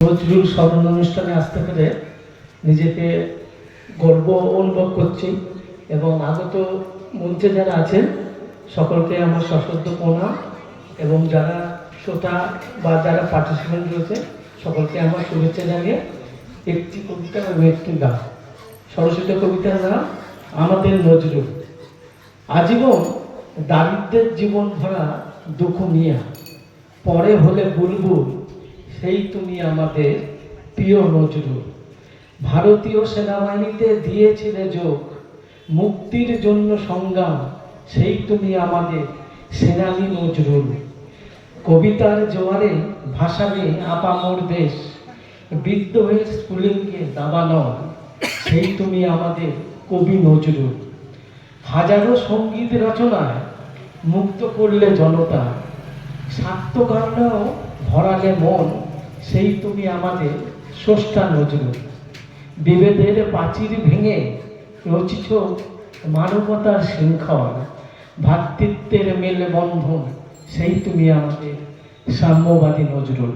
নজরুল স্মরণ অনুষ্ঠানে আসতে পেরে নিজেকে গর্ব অনুভব করছি এবং আগত মঞ্চে যারা আছেন, সকলকে আমার সশ্রদ্ধ প্রণাম এবং যারা শ্রোতা বা যারা পার্টিসিপেন্ট রয়েছে, সকলকে আমার শুভেচ্ছা জানিয়ে একটি কবিতা এবং একটি গান। সরস্বতী কবিতার নাম, আমাদের নজরুল। আজীবন দারিদ্রের জীবন ভরা দুঃখ নিয়া, পরে হলে বুলবুল সেই তুমি আমাদের প্রিয় নজরুল। ভারতীয় সেনাবাহিনীতে দিয়েছিলে যোগ। মুক্তির জন্য সংগ্রাম, সেই তুমি আমাদের সেনানী নজরুল। কবিতার জোয়ারে ভাসাবে আপামোর দেশ। বিদ্রোহের স্ফুলিঙ্গে দাবানো সেই তুমি আমাদের কবি নজরুল। হাজারো সংগীত রচনায় মুক্ত করলে জনতা। স্বার্থকারণেও ভরালে মন। সেই তুমি আমাদের স্রষ্টা নজরুল। বিভেদের প্রাচীর ভেঙে রচিত মানবতার শৃঙ্খল ভ্রাতৃত্বের মেলবন্ধন, সেই তুমি আমাদের সাম্যবাদী নজরুল।